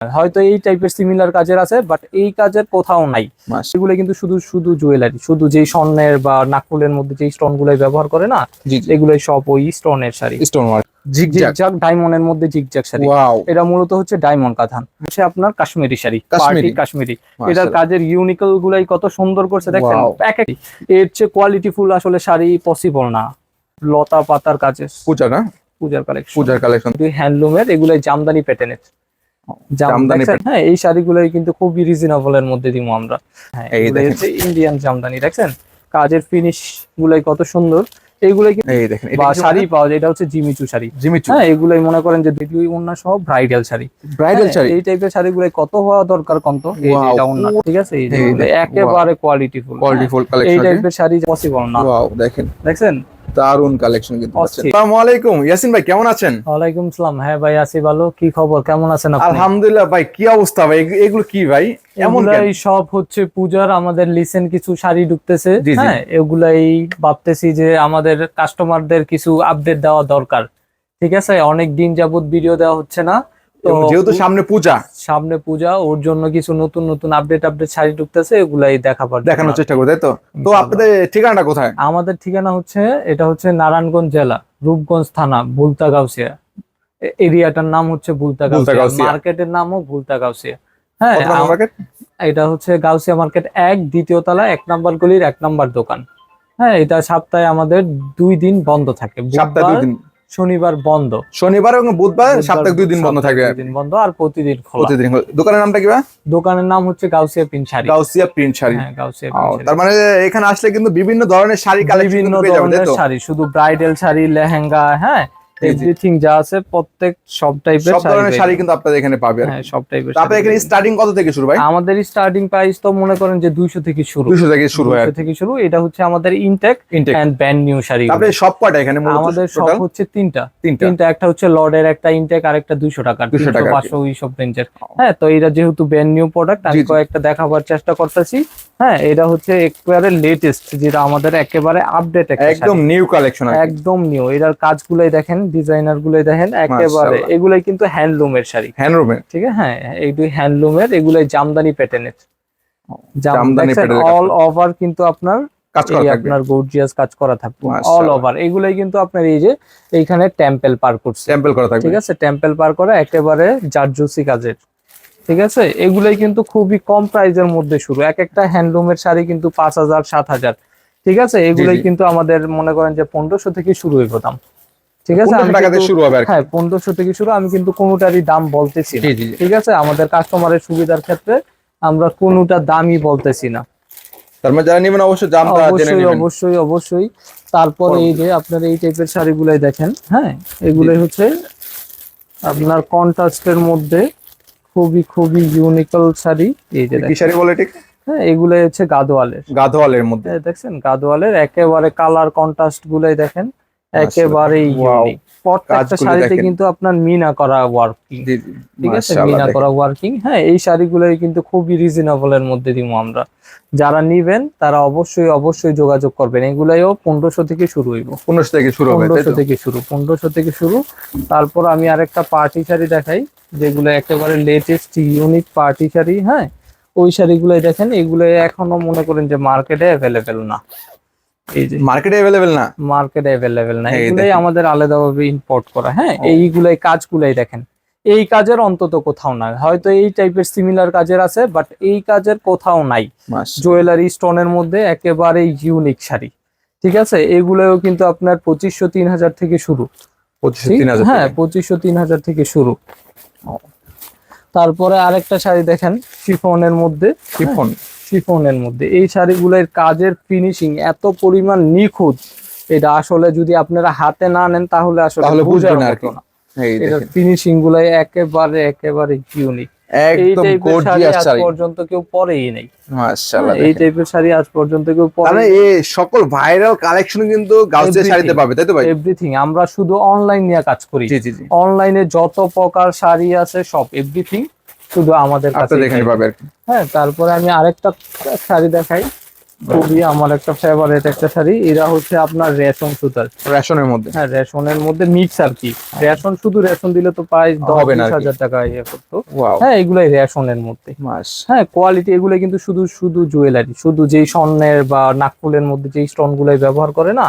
হয়তো এই টাইপের সিমিলার কাজের আছে বাট এই কাজের কোথাও নাই। সেগুলো কিন্তু শুধু শুধু জুয়েলারি শুধু যেই স্বর্ণের বা নাকুলের মধ্যে যেই স্টোন গুলাই ব্যবহার করে না জি সব ওই স্টোনের শাড়ি। Stone work. জিগজাগ ডায়মন্ডের মধ্যে জিগজাগ শাড়ি। এটা মূলত হচ্ছে ডায়মন্ড কাঁথান। হচ্ছে আপনার কাশ্মীরি শাড়ি কাশ্মীরি। পার্টি কাশ্মীরি এটার কাজের ইউনিকল গুলাই কত সুন্দর করছে দেখেন এক এক। এর চেয়ে কোয়ালিটি ফুল আসলে শাড়ি পসিবল না। লতা পাতার কাজে পূজা না? পূজার কালেকশন পূজার কালেকশন হ্যান্ডলুমের এগুলাই জামদানি প্যাটার্নের জামদানি হ্যাঁ এই শাড়িগুলোই কিন্তু খুবই রিজনেবল এর মধ্যে দিব আমরা। হ্যাঁ এই দেখেন। হচ্ছে ইন্ডিয়ান জামদানি দেখছেন? কাজের ফিনিশ গুলাই কত সুন্দর। এইগুলাই কিন্তু এই দেখেন বা শাড়ি পাওয়া যায় এটা হচ্ছে জিমিচু শাড়ি। জিমিচু। হ্যাঁ এগুলাই মনে করেন যে দুই ওন্না সহ ব্রাইডাল শাড়ি। ব্রাইডাল হ্যাঁ, শাড়ি? এই টাইপের শাড়িগুলাই কত হওয়া দরকার কন্ত? এই যে এটা ওন্না ঠিক আছে? এই যে দেখেন, একেবারে কোয়ালিটি ফুল কোয়ালিটি ফুল এই টাইপের শাড়ি? পসিবল না। ওয়াও দেখেন। দেখছেন? দারুণ কালেকশন কিন্তু আসসালামু আলাইকুম। ইয়াসিন ভাই কেমন আছেন? ওয়ালাইকুম সালাম। হ্যাঁ ভাই আছি ভালো। কি খবর? কেমন আছেন আপনি? আলহামদুলিল্লাহ ভাই কি অবস্থা ভাই? এগুলো কি ভাই? এমন? এগুলাই সব হচ্ছে পূজার আমাদের লিসেন কিছু শাড়ি ঢুকতেছে। হ্যাঁ এগুলাই ভাবতেছি যে আমাদের কাস্টমারদের কিছু আপডেট দেওয়া দরকার। ঠিক আছে? অনেক দিন যাবত ভিডিও দেওয়া হচ্ছে না। তো যেহেতু সামনে পূজা সামনে পূজা ওর জন্য কিছু নতুন নতুন আপডেট আপডেট শাড়ি ঢুকতেছে এগুলাই দেখাবার দেখানোর চেষ্টা করো তাই তো? তো আপনাদের ঠিকানাটা কোথায়? আমাদের ঠিকানা হচ্ছে এটা হচ্ছে নারায়ণগঞ্জ জেলা রূপগঞ্জ থানা বুলতা গাউসিয়া এরিয়াটার নাম হচ্ছে বুলতা গাউসিয়া গাউসিয়া। মার্কেটের নামও বুলতা গাউসিয়া হ্যাঁ এটা হচ্ছে গাউসিয়া মার্কেট এক দ্বিতীয় তলা এক নাম্বার গলির এক নাম্বার দোকান। হ্যাঁ এটা সপ্তাহে আমাদের দুই দিন বন্ধ থাকে। সপ্তাহে দুই দিন। শনিবার বন্ধ। শনিবার এবং বুধবার সপ্তাহে দুই দিন বন্ধ থাকবে। দিন বন্ধ আর প্রতিদিন খোলা। প্রতিদিন দোকানের নামটা কি ভাই? দোকানের নাম হচ্ছে গাউসিয়া পিন শাড়ি। গাউসিয়া প্রিন্ট শাড়ি। হ্যাঁ গাউসিয়া। তার মানে এখানে আসলে কিন্তু বিভিন্ন ধরনের শাড়ি কালেকশন বিভিন্ন ধরনের তো? শাড়ি শুধু ব্রাইডাল শাড়ি লেহেঙ্গা হ্যাঁ। এভরিথিং যা আছে প্রত্যেক সব টাইপের সব ধরনের শাড়ি কিন্তু আপনাদের এখানে পাবে হ্যাঁ সব টাইপের তারপরে এখানে স্টার্টিং কত থেকে শুরু ভাই? আমাদের স্টার্টিং প্রাইস তো মনে করেন যে দুইশো থেকে শুরু। দুশো থেকে শুরু হয়। 200 থেকে শুরু এটা হচ্ছে আমাদের intact and band new sari. তারপরে সব কয়টা এখানে আমাদের সব হচ্ছে তিনটা। তিনটা। একটা হচ্ছে লর্ডের একটা ইনটেক আর একটা দুইশো টাকার 200 তিনশো টাকার। পাঁচশো ওই সব রেঞ্জের হ্যাঁ তো এটা যেহেতু ব্যান্ড নিউ প্রোডাক্ট আমি। কয়েকটা দেখাবার চেষ্টা করতেছি। হ্যাঁ এটা হচ্ছে একেবারে লেটেস্ট যেটা আমাদের একেবারে আপডেট একদম নিউ কালেকশন একদম নিউ এটার কাজগুলাই দেখেন ডিজাইনার গুলাই দেখেন একেবারে। এগুলাই কিন্তু হ্যান্ডলুমের শাড়ি। হ্যান্ডরুমে ঠিক আছে? হ্যাঁ এইটু হ্যান্ডলুমের এগুলাই জামদানি প্যাটার্নের জামদানি অল ওভার কিন্তু আপনার কাজ করা থাকবে। আপনার গর্জিয়াস কাজ করা থাকবে। অল ওভার এগুলাই কিন্তু আপনার এই যে এইখানে টেম্পল পার করছে। করা থাকবে। ঠিক আছে? টেম্পল পার করা একেবারে জারজুসি কাজের। ঠিক আছে? এগুলাই কিন্তু খুবই কম প্রাইজের মধ্যে শুরু। এক একটা হ্যান্ডলুমের শাড়ি কিন্তু পাঁচ হাজার সাত হাজার। ঠিক আছে? এগুলাই কিন্তু আমাদের মনে করেন যে পনেরোশো থেকে শুরু হইব দাম। ঠিক আছে? টাকা থেকে শুরু হবে হ্যাঁ পনেরোশো থেকে শুরু আমি কিন্তু কোনোটারই দাম বলতেছি না। ঠিক আছে? আমাদের কাস্টমারের সুবিধার ক্ষেত্রে আমরা কোনোটা দামই বলতেছি না। তার মানে যারা নেবেন অবশ্যই দামটা জেনে নেবেন। অবশ্যই অবশ্যই। তারপরে এই যে আপনার এই টাইপের শাড়িগুলাই দেখেন হ্যাঁ? এগুলাই হচ্ছে আপনার কন্ট্রাস্টের মধ্যে খুবই খুবই ইউনিকল শাড়ি। এই যে কি শাড়ি বলে ঠিক হ্যাঁ এগুলাই হচ্ছে গাদোয়ালের। গাধোয়ালের মধ্যে। দেখছেন? গাদোয়ালের একেবারে কালার কন্ট্রাস্ট গুলাই দেখেন। একেবারেই ইউনিক প্রত্যেকটা শাড়িতে কিন্তু আপনার মিনা করা ওয়ার্কিং ঠিক আছে? মিনা করা ওয়ার্কিং হ্যাঁ এই শাড়িগুলোই কিন্তু খুবই রিজনেবল এর মধ্যে দিব আমরা। যারা নিবেন তারা অবশ্যই অবশ্যই যোগাযোগ করবেন। এগুলাইও পনেরোশো থেকে শুরু হইব। পনেরোশো থেকে শুরু পনেরোশো থেকে শুরু পনেরোশো থেকে শুরু। তারপর আমি আরেকটা পার্টি শাড়ি দেখাই যেগুলো একেবারে লেটেস্ট ইউনিক পার্টি শাড়ি হ্যাঁ? ওই শাড়িগুলো দেখেন এগুলো এখনও মনে করেন যে মার্কেটে অ্যাভেলেবেল না। এই যে। মার্কেটে অ্যাভেলেবেল না? মার্কেটে অ্যাভেলেবেল না। এই এগুলাই আমাদের আলাদাভাবে ইম্পোর্ট করা হ্যাঁ? এইগুলাই কাজগুলাই দেখেন। এই কাজের অন্তত কোথাও নাই। হয়তো এই টাইপের সিমিলার কাজের আছে বাট এই কাজের কোথাও নাই। জুয়েলারি স্টোনের মধ্যে একেবারে ইউনিক শাড়ি। ঠিক আছে? এগুলোও কিন্তু আপনার পঁচিশশো তিন হাজার থেকে শুরু। হ্যাঁ পঁচিশশো তিন হাজার থেকে শুরু। তারপরে আরেকটা শাড়ি দেখেন শিফনের মধ্যে। শিফন? শিফনের মধ্যে। এই শাড়িগুলোর কাজের ফিনিশিং এত পরিমাণ নিখুঁত এটা আসলে যদি আপনারা হাতে না নেন তাহলে আসলে বুঝবেন আর। না। এই এটার ফিনিশিং গুলাই একেবারে একেবারে ইউনিক একদম গর্জিয়াস শাড়ি পর্যন্ত কেউ পরেই নেই। মাশাআল্লাহ এই টাইপের শাড়ি আজ পর্যন্ত কেউ পরে এই সকল ভাইরাল কালেকশন কিন্তু গাউসিয়া শাড়িতে পাবে তাই তো ভাই? এভরিথিং আমরা শুধু অনলাইন নিয়ে কাজ করি। জি জি জি। অনলাইনে যত প্রকার শাড়ি আছে সব এভরিথিং শুধু আমাদের কাছে এখানে পাবে আর কি। হ্যাঁ তারপরে আমি আরেকটা শাড়ি দেখাই। খুবই আমার একটা ফেভারিট একটা শাড়ি। এরা হচ্ছে আপনার রেশন সুতার। রেশনের মধ্যে? হ্যাঁ রেশনের মধ্যে মিক্স আর কি। রেশন শুধু রেশন দিলে তো প্রায় দশ না। হাজার টাকা ইয়ে করতো। ওয়াও হ্যাঁ এগুলাই রেশনের মধ্যে। মাস। হ্যাঁ কোয়ালিটি এগুলো কিন্তু শুধু শুধু জুয়েলারি শুধু যেই স্বর্ণের বা নাকফুলের মধ্যে যেই স্টোন গুলাই ব্যবহার করে না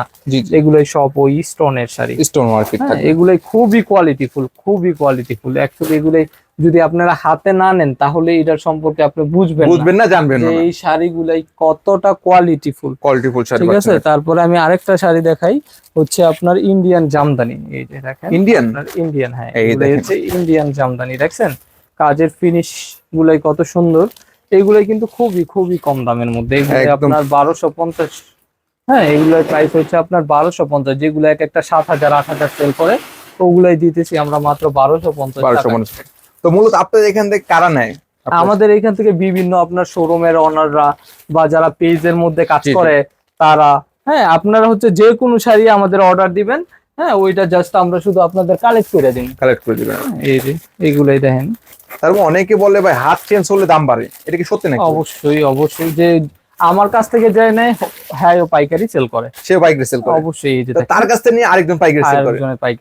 এগুলাই সব ওই স্টোনের শাড়ি। স্টোন মার্কেট হ্যাঁ থাকবে। এগুলাই খুবই কোয়ালিটিফুল খুবই কোয়ালিটিফুল অ্যাকচুয়ালি এগুলাই যদি আপনারা হাতে না নেন তাহলে এটার সম্পর্কে আপনি বুঝবেন বুঝবেন না জানবেন না। এই শাড়িগুলাই কতটা কোয়ালিটিফুল কোয়ালিটি ফুল শাড়ি ঠিক আছে? তারপরে আমি আরেকটা শাড়ি দেখাই হচ্ছে আপনার ইন্ডিয়ান জামদানি। এই যে দেখেন ইন্ডিয়ান ইন্ডিয়ান হ্যাঁ এই হচ্ছে ইন্ডিয়ান জামদানি দেখছেন? কাজের ফিনিশ গুলাই কত সুন্দর। এইগুলাই কিন্তু খুবই খুবই কম দামের মধ্যে। আপনার বারোশো পঞ্চাশ হ্যাঁ এগুলোর প্রাইস হচ্ছে আপনার বারোশো পঞ্চাশ যেগুলো এক একটা সাত হাজার আট হাজার সেল করে ওগুলাই দিতেছি আমরা মাত্র বারোশো। পঞ্চাশ তো মূলত আপনাদের এখান থেকে কারা নেয়? আমাদের এখান থেকে বিভিন্ন আপনার শোরুমের অনাররা বা যারা পেজের মধ্যে কাজ। করে তারা হ্যাঁ আপনারা হচ্ছে যে কোনো শাড়ি আমাদের অর্ডার দিবেন হ্যাঁ ওইটা জাস্ট আমরা শুধু আপনাদের কালেক্ট করে দিন কালেক্ট করে দিবেন। এই যে এইগুলাই দেখেন। তারপর অনেকে বলে ভাই হাত চেঞ্জ হলে দাম বাড়ে। এটা কি সত্যি নাকি? অবশ্যই অবশ্যই যে আমার কাছ থেকে যায় নেয় হ্যাঁ ও পাইকারি সেল করে। সে পাইকারি সেল করে। অবশ্যই এই যে তার কাছ থেকে নিয়ে আরেকজন পাইকারি সেল করে।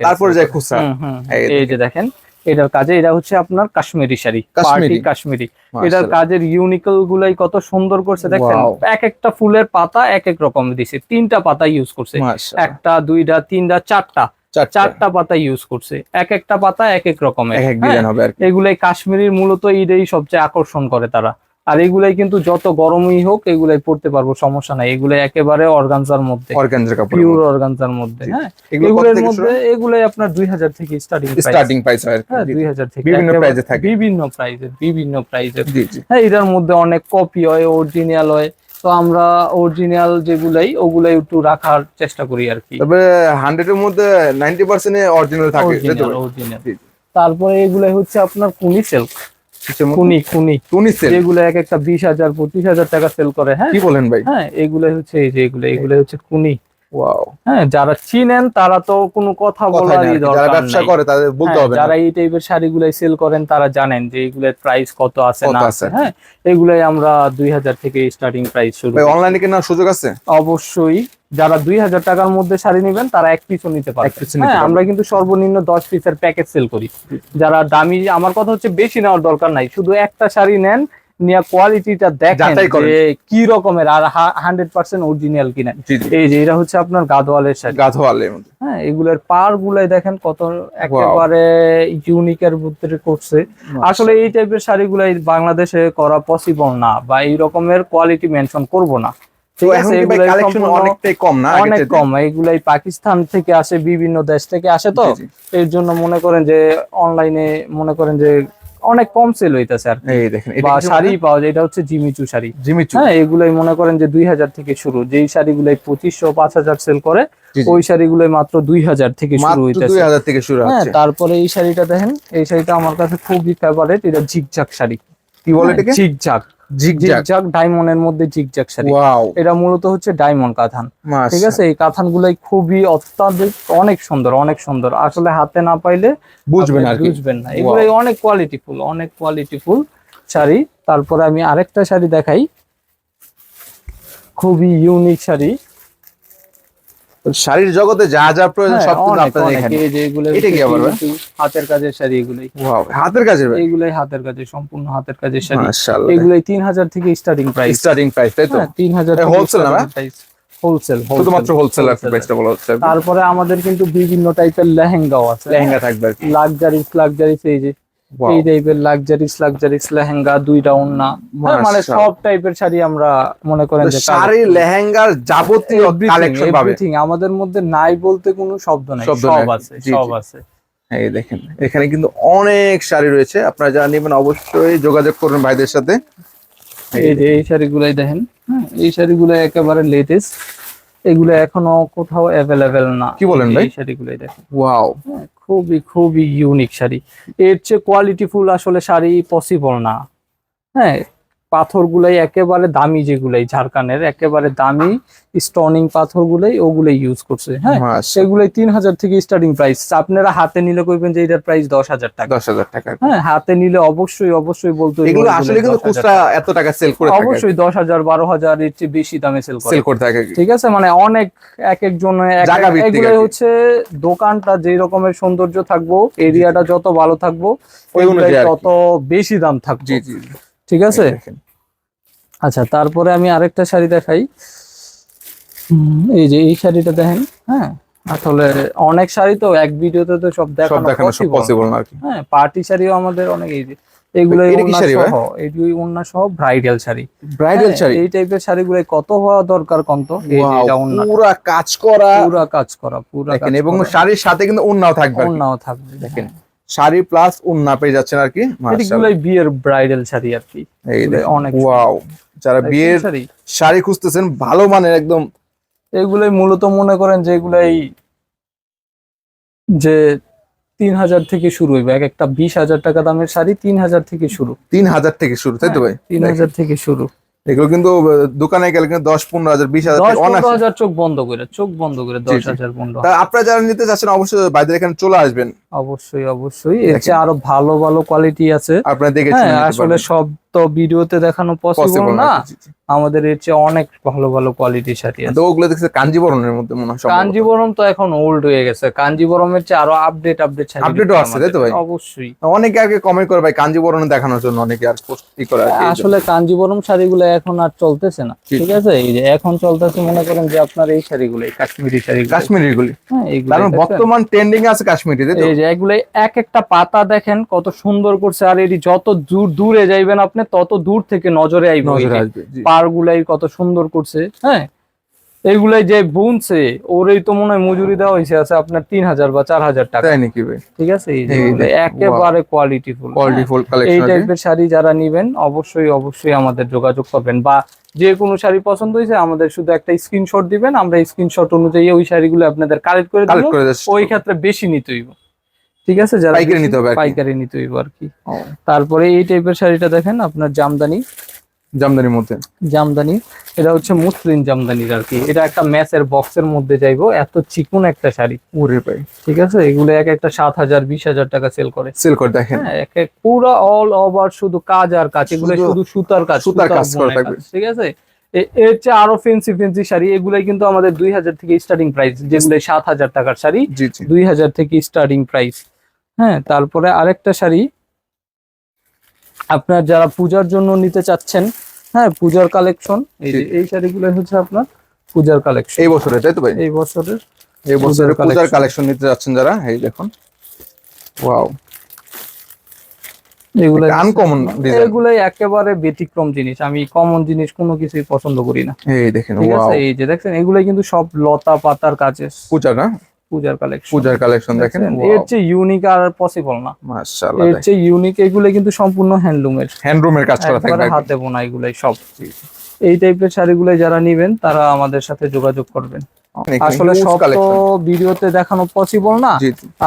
তারপরে যায় খুচরা। এই যে দেখেন। এটার কাজে এটা হচ্ছে আপনার কাশ্মীরি শাড়ি কাশ্মীরি। পার্টি কাশ্মীরি। এটার কাজের ইউনিকল গুলাই কত সুন্দর করছে দেখেন এক একটা ফুলের পাতা এক এক রকম দিছে তিনটা পাতা ইউজ করছে। একটা দুইটা তিনটা চারটা। চারটা। পাতা ইউজ করছে এক একটা পাতা এক এক রকমের হ্যাঁ, এগুলাই কাশ্মীরির মূলত এটাই সবচেয়ে আকর্ষণ করে তারা। আর এগুলাই কিন্তু যত গরমই হোক এগুলাই পড়তে পারব সমস্যা নাই। এগুলাই একেবারে অর্গানজার মধ্যে। অর্গানজার কাপড় পিওর অর্গানজার মধ্যে হ্যাঁ? এগুলো এগুলোর মধ্যে এগুলাই আপনার দুই হাজার থেকে স্টার্টিং স্টার্টিং প্রাইস হয় আর হ্যাঁ থেকে বিভিন্ন এ থাকে। বিভিন্ন প্রাইজের বিভিন্ন জি হ্যাঁ এটার মধ্যে অনেক কপি হয় অরিজিনাল হয়। তো আমরা অরিজিনাল যেগুলাই ওগুলাই একটু রাখার চেষ্টা করি আর কি। তবে হান্ড্রেড এর মধ্যে নাইনটি পার্সেন্ট অরিজিনাল থাকে অরিজিনাল। তারপরে এগুলাই হচ্ছে আপনার কুনি সিল্ক কিসের কুনি কুনি সেল যেগুলো এক একটা বিশ হাজার পঁচিশ হাজার টাকা সেল করে হ্যাঁ? কি বলেন ভাই? হ্যাঁ এগুলাই হচ্ছে এই যে এগুলো এগুলো হচ্ছে কুনি ওয়াও। হ্যাঁ যারা চিনেন তারা তো কোনো কথা কথাই বলারই না যারা ব্যবসা করে তাদের বলতে হ্যাঁ, হবে যারা এই টাইপের শাড়িগুলাই সেল করেন তারা জানেন যে এগুলোর প্রাইস কত আছে না আছে। হ্যাঁ? এগুলাই আমরা দুই হাজার থেকে স্টার্টিং প্রাইস শুরু। অনলাইনে কেনার সুযোগ আছে? অবশ্যই। যারা দুই হাজার টাকার মধ্যে শাড়ি নেবেন তারা এক পিসও নিতে নিতে হ্যাঁ। আমরা কিন্তু সর্বনিম্ন দশ পিসের প্যাকেজ সেল করি। যারা দামি আমার কথা হচ্ছে বেশি নেওয়ার দরকার নাই। শুধু একটা শাড়ি নেন নিয়ে কোয়ালিটিটা দেখেন যাচাই যে কি রকমের আর হান্ড্রেড পার্সেন্ট অরিজিনাল কিনা। এই যে এটা হচ্ছে আপনার শাড়ি। হ্যাঁ এগুলোর পার গুলাই দেখেন কত একেবারে ইউনিকের ভিতরে করছে। আসলে এই টাইপের শাড়িগুলাই বাংলাদেশে করা পসিবল না বা এই রকমের কোয়ালিটি মেনশন করব না। এগুলাই অনেক কম। এইগুলাই পাকিস্তান থেকে আসে বিভিন্ন দেশ থেকে আসে তো। এর জন্য মনে করেন যে অনলাইনে মনে করেন যে অনেক কম সেল হইতেছে আর এই দেখেন বা শাড়ি পাওয়া যায় এটা হচ্ছে জিমিচু শাড়ি। জিমিচু। হ্যাঁ এগুলাই মনে করেন যে দুই হাজার থেকে শুরু। যেই শাড়িগুলাই পঁচিশশো পাঁচ হাজার সেল করে। ওই শাড়িগুলাই মাত্র দুই হাজার থেকে শুরু থেকে শুরু হ্যাঁ তারপরে এই শাড়িটা দেখেন এই শাড়িটা আমার কাছে খুবই ফেভারিট এটা ঝিকঝাক শাড়ি। কি বলে এটাকে? ঝিকঝাক। ঝিকঝাক ডায়মন্ডের মধ্যে ঝিকঝাক শাড়ি। এটা মূলত হচ্ছে ডায়মন্ড কাঁথান। ঠিক আছে? এই কাঁথান গুলাই খুবই অত্যাধিক অনেক সুন্দর অনেক সুন্দর। আসলে হাতে না পাইলে বুঝবেন না আর বুঝবেন না। এগুলো অনেক কোয়ালিটিফুল অনেক কোয়ালিটিফুল শাড়ি। তারপরে আমি আরেকটা শাড়ি দেখাই। খুবই ইউনিক শাড়ি। শাড়ির জগতে যা যা প্রয়োজন হ্যাঁ, সব কিন্তু আপনাদের এখানে। এটা কি আবার হাতের কাজের শাড়ি এগুলাই। ওয়াও হাতের কাজের ভাই? এইগুলাই হাতের কাজে সম্পূর্ণ হাতের কাজের শাড়ি। মাশাআল্লাহ। এগুলাই তিন হাজার থেকে স্টার্টিং প্রাইস স্টার্টিং প্রাইস তাই তো? তিন হাজার এ wholesale না, হোলসেল শুধুমাত্র হোলসেল প্রাইসটা বলা হচ্ছে। তারপরে আমাদের কিন্তু বিভিন্ন টাইপের লেহেঙ্গাও আছে। লেহেঙ্গা থাকবে লাক্সারিস লাক্সারিস এই যে. এই টাইপের লাক্সারিস লাক্সারিস লেহেঙ্গা দুইটা ওন্না হ্যাঁ, মানে সব টাইপের শাড়ি আমরা মনে করেন যে শাড়ি লেহেঙ্গার যাবতীয় কালেকশন পাবে। আমাদের মধ্যে নাই বলতে কোনো শব্দ নাই। সব আছে সব আছে। এই দেখেন এখানে কিন্তু অনেক শাড়ি রয়েছে। আপনারা যারা নেবেন অবশ্যই যোগাযোগ করুন ভাইদের সাথে। এই যে এই শাড়িগুলাই দেখেন হ্যাঁ, এই শাড়িগুলো একেবারে লেটেস্ট এগুলো এখনও কোথাও অ্যাভেলেবেল না। কি বলেন ভাই? এই শাড়িগুলাই দেখেন। ওয়াও হ্যাঁ, খুবই খুবই ইউনিক শাড়ি। এর চেয়ে কোয়ালিটিফুল আসলে শাড়ি পসিবল না। হ্যাঁ পাথরগুলাই একেবারে দামি যেগুলাই ঝাড়খানের একেবারে দামি স্টোনিং পাথরগুলাই ওগুলাই ইউজ করছে হ্যাঁ? সেগুলাই তিন হাজার থেকে স্টার্টিং প্রাইস আপনারা হাতে নিলে কইবেন যে এটার প্রাইস দশ হাজার টাকা। দশ হাজার টাকা। হ্যাঁ হাতে নিলে অবশ্যই অবশ্যই বলতো এগুলো আসলে কিন্তু 10,000 খুচরা এত টাকা সেল করে থাকে। অবশ্যই দশ হাজার বারো হাজার এর চেয়ে বেশি দামে সেল করে। সেল করে থাকে। ঠিক আছে? মানে অনেক এক একজন এগুলো হচ্ছে দোকানটা যে রকমের সৌন্দর্য থাকব এরিয়াটা যত ভালো থাকব তত বেশি দাম থাকবে। জি জি। ঠিক আছে? আচ্ছা তারপরে আমি আরেকটা শাড়ি দেখাই। এই যে এই শাড়িটা দেখেন হ্যাঁ? আসলে অনেক শাড়ি তো এক ভিডিওতে তো সব দেখানো সব পসিবল না কি। হ্যাঁ পার্টি শাড়িও আমাদের অনেক এই যে এগুলো এটা কি শাড়ি ভাই? সহ এগুলো ওন্না সহ ব্রাইডাল শাড়ি। ব্রাইডাল হ্যাঁ, শাড়ি? এই টাইপের শাড়িগুলো কত হওয়া দরকার কন্ত? ওন্না পুরা কাজ করা। পুরা কাজ করা পুরা এবং শাড়ির সাথে কিন্তু উন্নাও থাকবে। ওন্নাও থাকবে দেখেন। শাড়ি প্লাস উন্না পেয়ে যাচ্ছেন আর কি। বিয়ের ব্রাইডাল শাড়ি আর কি। অনেক ওয়াও যারা বিয়ের শাড়ি। খুঁজতেছেন ভালো মানের একদম এগুলাই মূলত মনে করেন যে এগুলাই যে তিন হাজার থেকে শুরু হইবে। এক একটা বিশ হাজার টাকা দামের শাড়ি তিন হাজার থেকে শুরু। তিন হাজার থেকে শুরু তাই তো ভাই? হ্যাঁ, তিন হাজার থেকে শুরু। এগুলো কিন্তু দোকানে গেলে কিন্তু দশ পনেরো হাজার বিশ হাজার। হাজার চোখ বন্ধ করে চোখ বন্ধ করে দশ হাজার পনেরো আপনারা যারা নিতে চাচ্ছেন অবশ্যই বাইরে এখানে চলে আসবেন। অবশ্যই অবশ্যই। চেয়ে আরও ভালো ভালো কোয়ালিটি আছে। আপনারা দেখে হ্যাঁ আসলে সব তো ভিডিওতে দেখানো পসিবল না। আমাদের এর চেয়ে অনেক ভালো ভালো কোয়ালিটি শাড়ি আছে। তো ওগুলো দেখছে কাঞ্জিবরণের মধ্যে মনে হয় কাঞ্জিবরম তো এখন ওল্ড হয়ে গেছে। কাঞ্জিবরমের চেয়ে আরও আপডেট আপডেট শাড়ি বেরোচ্ছে আসছে, তাই তো ভাই? অবশ্যই। অনেকে আগে কমেন্ট করে ভাই কাঞ্জিবরণ দেখানোর জন্য অনেকে আর পোস্ট ই করে আসলে কাঞ্জিবরম শাড়িগুলো এখন আর চলতেছে না ঠিক আছে? এই যে এখন চলতেছে মনে করেন যে আপনার এই শাড়িগুলো এই কাশ্মীরি শাড়িগুলো। কাশ্মীরি গুলি হ্যাঁ বর্তমান ট্রেন্ডিং আছে কাশ্মীরি তাই তো? যে এগুলো এক একটা পাতা দেখেন কত সুন্দর করছে আর এটি যত দূর দূরে যাইবেন আপনি তত দূর থেকে নজরে আসবে জি। কত সুন্দর করছে হ্যাঁ? এইগুলাই যে বুনছে ওরই তো মনে হয় মজুরি দেওয়া হয়েছে আছে আপনার তিন হাজার বা চার হাজার টাকা। নাকি ঠিক আছে একেবারে কোয়ালিটি ফুল কোয়ালিটি ফুল এই টাইপের শাড়ি যারা নিবেন অবশ্যই অবশ্যই আমাদের যোগাযোগ করবেন বা যে কোনো শাড়ি পছন্দ হয়েছে আমাদের শুধু একটা স্ক্রিনশট দিবেন আমরা স্ক্রিনশট অনুযায়ী ওই শাড়িগুলো আপনাদের কালেক্ট করে দেবো। ওই ক্ষেত্রে বেশি নিতে হইব। ঠিক আছে যারা পাইকারি নিতে হবে পাইকারি নিতে হইব আর কি। তারপরে এই টাইপের শাড়িটা দেখেন আপনার জামদানি। জামদানির মধ্যে। জামদানি এটা হচ্ছে মুসলিম জামদানির আর কি। এটা একটা ম্যাচের বক্সের মধ্যে যাইবো এত চিকুন একটা শাড়ি। ওরে ভাই। ঠিক আছে এগুলো এক একটা সাত হাজার বিশ হাজার টাকা সেল করে। সেল করে দেখেন। হ্যাঁ এক এক পুরো অল ওভার শুধু কাজ আর কাজ এগুলো শুধু সুতার কাজ সুতার কাজ। ঠিক আছে? এর চেয়ে আরও ফেন্সি ফেন্সি শাড়ি এগুলাই কিন্তু আমাদের দুই হাজার থেকে স্টার্টিং প্রাইস যেগুলো সাত হাজার টাকার শাড়ি দুই হাজার থেকে স্টার্টিং প্রাইস হ্যাঁ তারপরে আরেকটা শাড়ি আপনার যারা পূজার জন্য নিতে চাচ্ছেন হ্যাঁ পূজার কালেকশন এই যে এই শাড়িগুলো হচ্ছে আপনার পূজার কালেকশন এই বছরে তাই তো ভাই? এই বছরের এই বছরে পূজার পূজার কালেকশন নিতে যাচ্ছেন যারা এই দেখুন। ওয়াও এগুলো আনকমন এগুলাই একেবারে ব্যতিক্রম জিনিস। আমি কমন জিনিস কোনো কিছুই পছন্দ করি না। এই দেখেন যে দেখছেন এগুলাই কিন্তু সব লতা পাতার কাজে পূজা না? পূজার কালেকশন পূজার কালেকশন দেখেন? এর চেয়ে ইউনিক আর পসিবল না। মাশাআল্লাহ এর চেয়ে ইউনিক এগুলো কিন্তু সম্পূর্ণ হ্যান্ডলুমের হ্যান্ডরুমের কাজ করা হাতে বোনা এগুলাই সব। এই টাইপের শাড়িগুলো যারা নিবেন তারা আমাদের সাথে যোগাযোগ করবেন। আসলে সব তো ভিডিওতে দেখানো পসিবল না।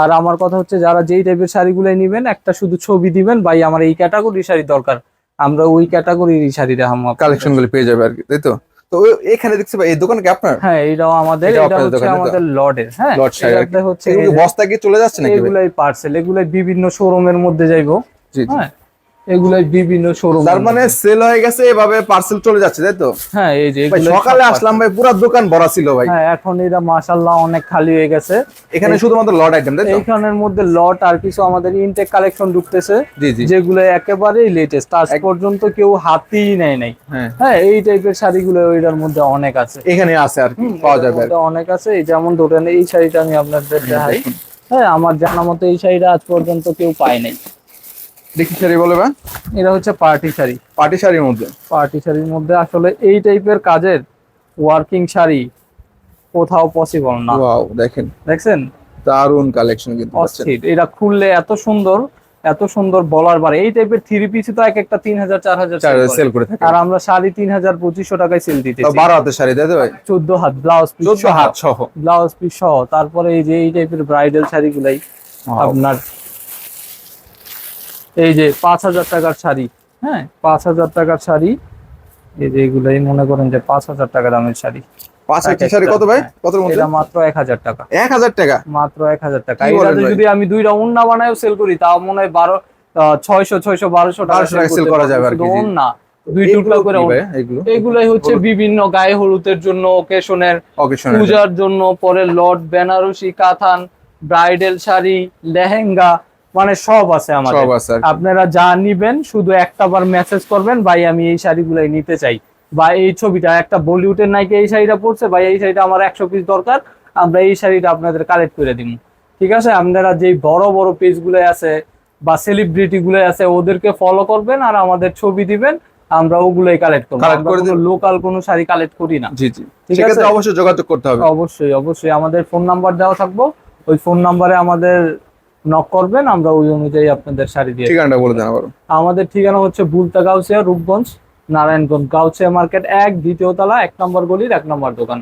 আর আমার কথা হচ্ছে যারা যেই টাইপের শাড়িগুলো নিবেন একটা শুধু ছবি দিবেন ভাই আমার এই ক্যাটাগরির শাড়ি দরকার। আমরা ওই ক্যাটাগরির শাড়ি দেখাবো আপনাদের। কালেকশনগুলো পেয়ে যাবে আর কি তাই তো? তো এখানে দেখছি ভাই এই দোকান কি আপনার? হ্যাঁ এটাও আমাদের এটা হচ্ছে? আমাদের লর্ডের হ্যাঁ? আর হচ্ছে বস্তা কি চলে যাচ্ছে নাকি? এগুলাই পার্সেল এগুলাই বিভিন্ন শোরুমের মধ্যে যাইবো। হ্যাঁ? এগুলাই বিভিন্ন শোরুম তার মানে সেল হয়ে গেছে এভাবে পার্সেল চলে যাচ্ছে তাই তো? হ্যাঁ এই যে সকালে আসলাম ভাই পুরো দোকান ভরা ছিল ভাই। হ্যাঁ এখন এটা মাশাল্লাহ অনেক খালি হয়ে গেছে। এখানে শুধুমাত্র লট আইটেম তাই তো? এইখানের মধ্যে লট আর কিছু আমাদের ইনটেক কালেকশন ঢুকতেছে জি জি। যেগুলো একেবারেই লেটেস্ট আজ পর্যন্ত কেউ হাতেই নেয় নাই। হ্যাঁ। হ্যাঁ এই টাইপের শাড়িগুলো ওইটার মধ্যে অনেক আছে। এখানে আছে আর কি পাওয়া এটার যাবে অনেক আছে। এই যেমন ধরেন এই শাড়িটা আমি আপনাদের দেখাই। হ্যাঁ আমার জানা মতো এই শাড়িটা আজ পর্যন্ত কেউ পায় নাই। দেখি শাড়ি বলে বা এটা হচ্ছে পার্টি শাড়ি। পার্টি শাড়ির মধ্যে। পার্টি শাড়ির মধ্যে আসলে এই টাইপের কাজের ওয়ার্কিং শাড়ি কোথাও পসিবল না। ওয়াও দেখেন। দেখছেন? দারুণ কালেকশন কিন্তু। অস্থির। এটা খুললে এত সুন্দর এত সুন্দর বলার বারে। এই টাইপের থ্রি পিস তো এক একটা তিন হাজার চার হাজার সেল করে। থাকে। আর আমরা শাড়ি তিন হাজার পঁচিশশো টাকায় সেল তো দিতেছি বারো হাতের শাড়ি তো ভাই? চোদ্দ হাত ব্লাউজ পিস চোদ্দ হাত সহ। ব্লাউজ পিস সহ। তারপরে এই যে এই টাইপের ব্রাইডাল শাড়িগুলাই. আপনার এই যে পাঁচ হাজার টাকার শাড়ি হ্যাঁ? পাঁচ হাজার টাকার শাড়ি। এই যে এগুলাই মনে করেন যে পাঁচ হাজার টাকা দামের শাড়ি। পাঁচ এক শাড়ি কত ভাই? হ্যাঁ। কত এটা মাত্র এক হাজার টাকা। এক হাজার টাকা? মাত্র এক হাজার টাকা। এটাতে যদি আমি দুইটা উন্না বানায়ও সেল করি তাও মনে হয় বারো ছয়শো ছয়শো বারোশো টাকা 1200 করা যাবে আর কি, না দুই টুকরা করে কি ভাই? এগুলো? এগুলাই হচ্ছে বিভিন্ন গায়ে হলুদের জন্য ওকেশনের পূজার জন্য পরে লর্ড বেনারসি কাথান ব্রাইডাল শাড়ি লেহেঙ্গা মানে সব আছে আমাদের। আপনারা যা নিবেন শুধু একটা বার মেসেজ করবেন ভাই আমি এই শাড়িগুলাই নিতে চাই। বা এই ছবিটা একটা বলিউডের নায়িকা এই শাড়িটা পরছে ভাই এই শাড়িটা আমার একশো পিস দরকার আমরা এই শাড়িটা আপনাদের কালেক্ট করে দিব ঠিক আছে? আপনারা যেই বড় বড় পেজগুলো আছে বা সেলিব্রিটি গুলো আছে ওদেরকে ফলো করবেন আর আমাদের ছবি দিবেন আমরা ওগুলোই কালেক্ট করব। করে লোকাল কোনো শাড়ি কালেক্ট করি না। জি জি। ঠিক আছে? অবশ্যই যোগাযোগ করতে হবে। অবশ্যই অবশ্যই। আমাদের ফোন নাম্বার দেওয়া থাকব। ওই ফোন নাম্বারে আমাদের নক করবেন আমরা ওই অনুযায়ী আপনাদের শাড়ি দিয়ে ঠিকানাটা বলে দেন আবার আমাদের ঠিকানা হচ্ছে বুলতা গাউসিয়া রূপগঞ্জ নারায়ণগঞ্জ গাউসিয়া মার্কেট এক দ্বিতীয় তলা এক নম্বর গলির এক নম্বর দোকান।